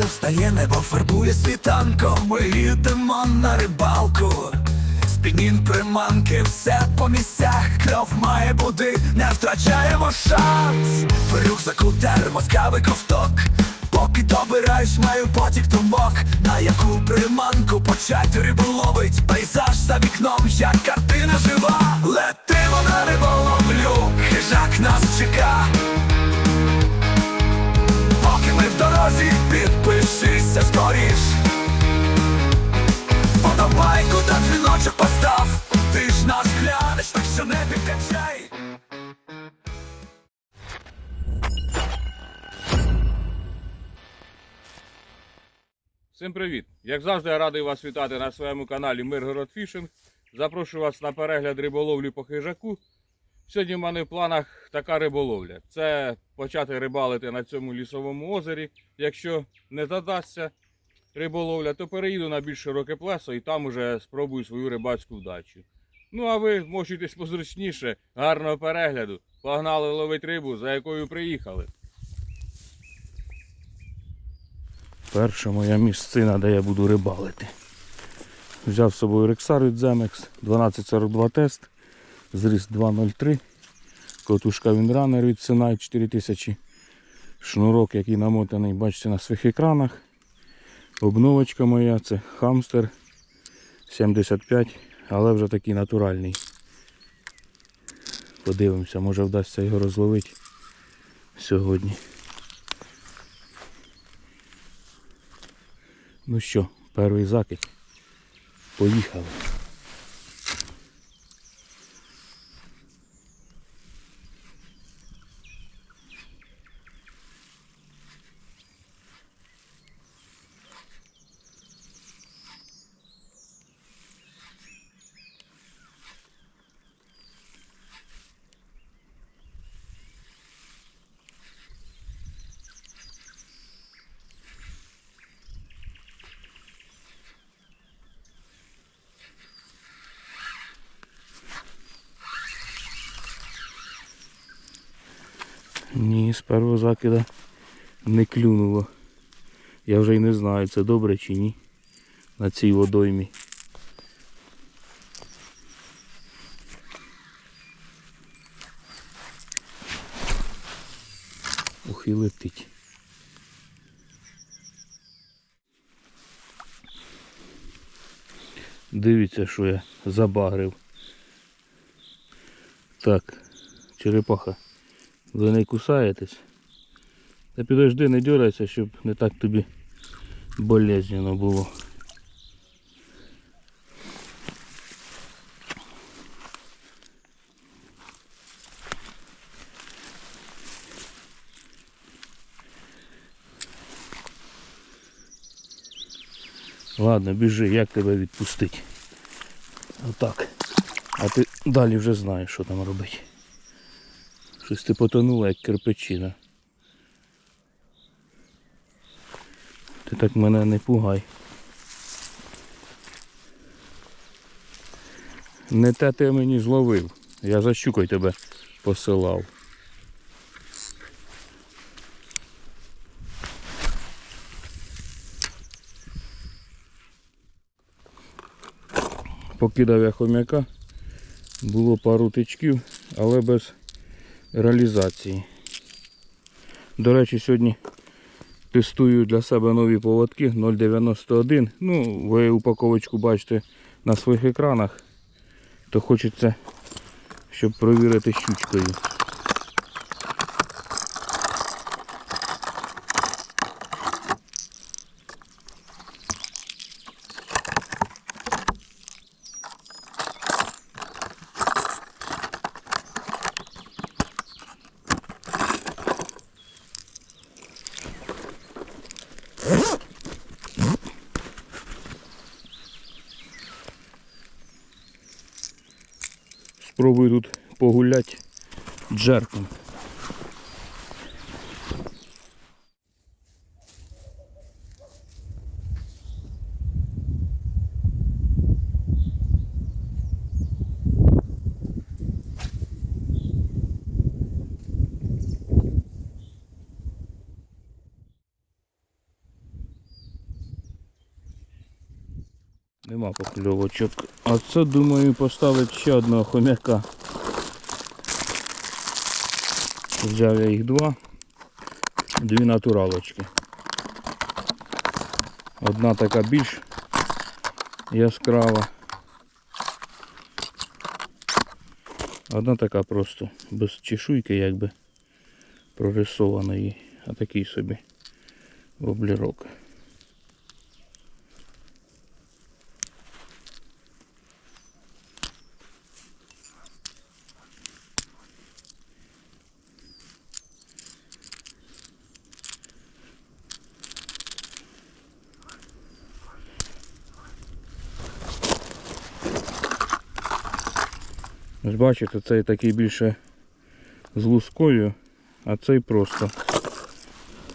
Сонце встає, небо фарбує світанком. Ми їдемо на рибалку. Спінін приманки, все по місцях, кльов має бути, не втрачаємо шанс. В рюкзаку термос, кави ковток. Поки добираюсь, маю потік думок На яку приманку почати рибу ловить Пейзаж за вікном, як картина жива Летимо на риболовлю, хижак нас чека Поки ми в дорозі, підпишися скоріш Подобайку та дзвіночок постав Ти ж наш глянеш, так що не підкачай Всім привіт! Як завжди, я радий вас вітати на своєму каналі Миргород Фішинг. Запрошую вас на перегляд риболовлі по хижаку. Сьогодні в мене в планах така риболовля. Це почати рибалити на цьому лісовому озері. Якщо не задасться риболовля, то переїду на більш широке плесо і там уже спробую свою рибацьку вдачу. Ну а ви мочуйтесь позручніше, гарного перегляду. Погнали ловить рибу, за якою приїхали. Перша моя місцина, де я буду рибалити. Взяв з собою рексар від Zemex 1242 тест, зріст 203, котушка Вінранер від Sinai 4000, шнурок, який намотаний, бачите, на своїх екранах. Обновочка моя, це хамстер 75, але вже такий натуральний. Подивимося, може вдасться його розловити сьогодні. Ну що, перший закид. Поїхали. Ні, з першого закида не клюнуло. Я вже й не знаю, це добре чи ні. На цій водоймі. Ух і летить. Дивіться, що я забагрив. Так, черепаха. Ви не кусаєтесь. Та підожди, не дюрайся, щоб не так тобі болезненно було. Ладно, біжи, як тебе відпустити? Отак. А ти далі вже знаєш, що там робити. Щось ти потонула, як кирпичина. Ти так мене не пугай. Не те ти мені зловив. Я за щукою тебе посилав. Покидав я хомяка. Було пару тичків, але без реалізації. До речі, сьогодні тестую для себе нові поводки 0,91. Ну, ви упаковочку бачите на своїх екранах, то хочеться, щоб провірити щучкою. Спробую тут погуляти джерком. Нема покльовочок. А це, думаю, поставити ще одного хомяка. Взяв я їх два. Дві натуралочки. Одна така більш яскрава. Одна така просто без чешуйки якби прорисованої, а такий собі воблерок. Ось бачите, цей такий більше з лускою, а цей просто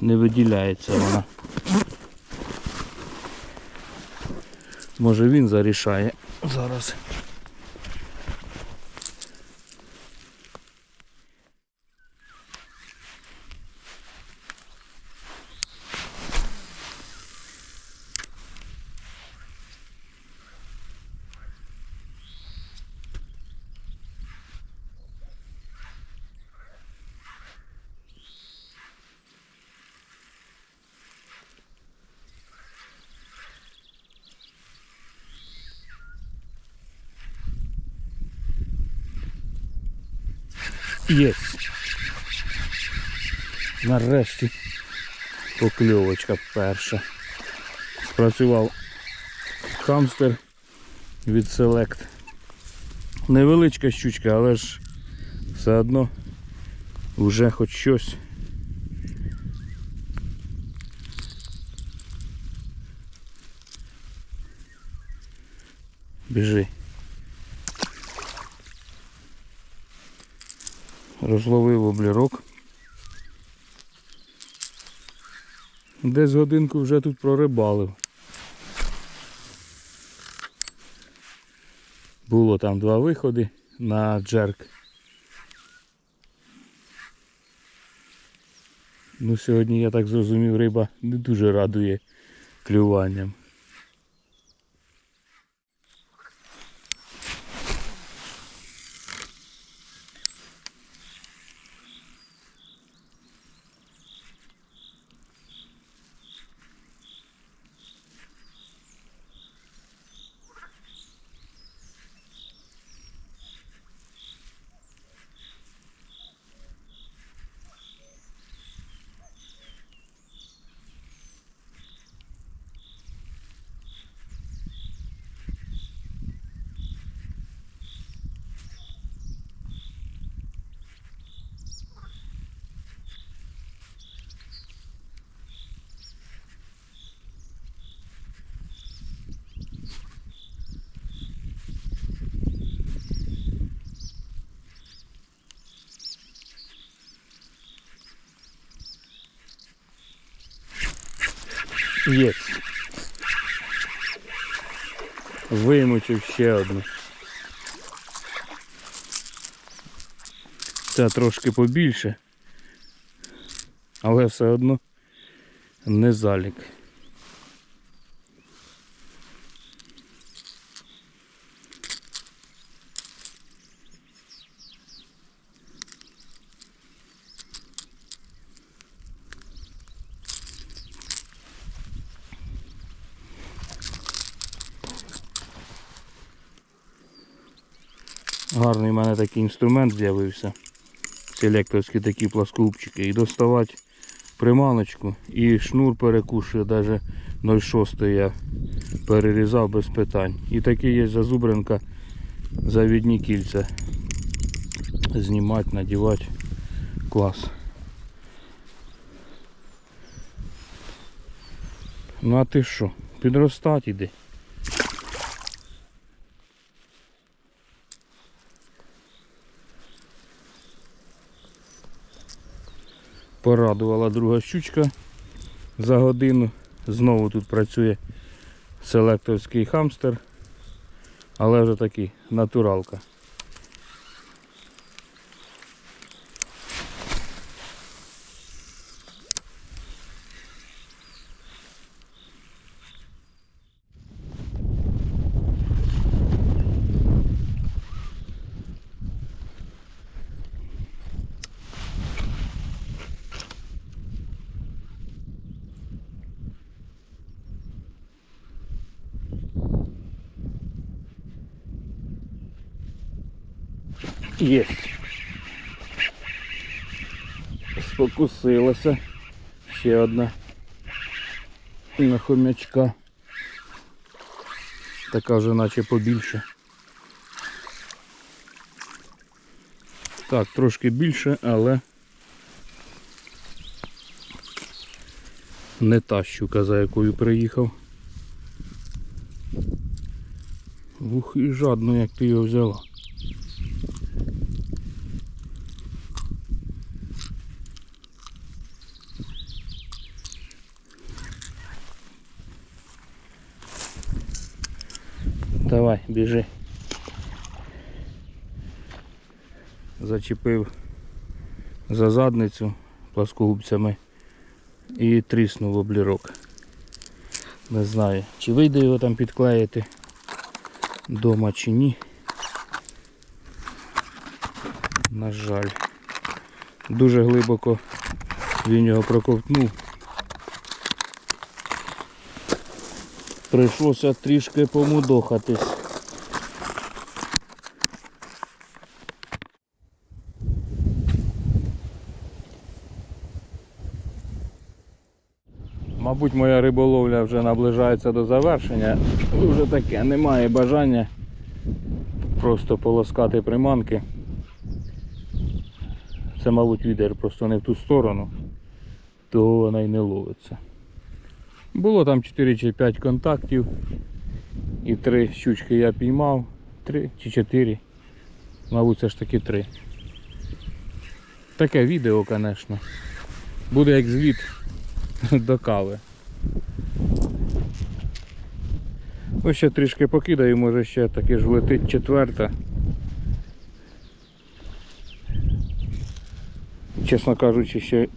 не виділяється вона. Може він зарішає зараз. Є. Нарешті покльовочка перша. Спрацював хамстер від Select. Невеличка щучка, але ж все одно вже хоч щось. Біжи. Розловив облірок. Десь годинку вже тут прорибалив. Було там два виходи на джерк. Ну сьогодні я так зрозумів, риба не дуже радує клюванням. Є. Вимучив ще одну. Це трошки побільше, але все одно не залік. Гарний в мене такий інструмент з'явився. Селекторські такі пласкупчики. І доставати приманочку і шнур перекушує, навіть 0,6 я перерізав без питань. І такий є зазубринка, завідні кільця. Знімати, надівати. Клас. Ну а ти що? Підростати іди. Порадувала друга щучка за годину. Знову тут працює селекторський хамстер, але вже такий натуралка. Єсть. Спокусилася. Ще одна. На хомячка. Така вже наче побільше. Так, трошки більше, але не та щука, за якою приїхав. Ух, і жадно, як ти його взяла. Давай, біжи. Зачепив за задницю пласкогубцями і тріснув облірок. Не знаю, чи вийде його там підклеїти дома чи ні. На жаль. Дуже глибоко він його проковтнув. Прийшлося трішки помудохатись. Мабуть, моя риболовля вже наближається до завершення. Вже таке, немає бажання просто полоскати приманки. Це, мабуть, відер просто не в ту сторону, то вона й не ловиться. Було там 4 чи 5 контактів. І 3 щучки я піймав. 3 чи 4. Мабуть, це ж таки 3. Таке відео, звісно. Буде як звіт до кави. Ось ще трішки покидаю, може ще таки ж влетить четверта. Чесно кажучи, ще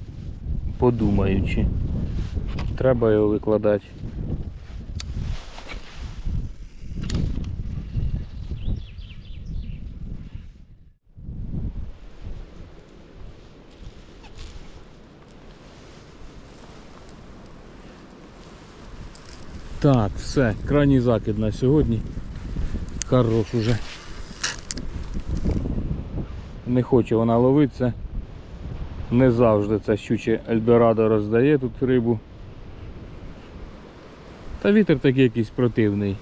подумаю, чи треба його викладати. Так, все, крайній закид на сьогодні. Хорош уже. Не хоче вона ловитися. Не завжди це щуче Ельдорадо роздає тут рибу. Та вітер такий якийсь противний.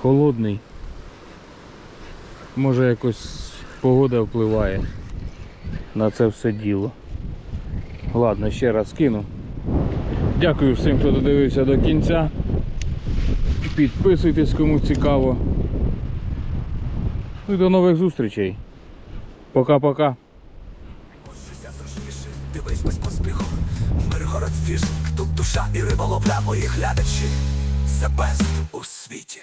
Холодний. Може якось погода впливає на це все діло. Ладно, ще раз кину. Дякую всім, хто додивився до кінця. Підписуйтесь, кому цікаво. Ну і до нових зустрічей. Пока-пока. Дивись без поспіху. Миргород фішинг, тут душа і риболовля мої глядачі The best у світі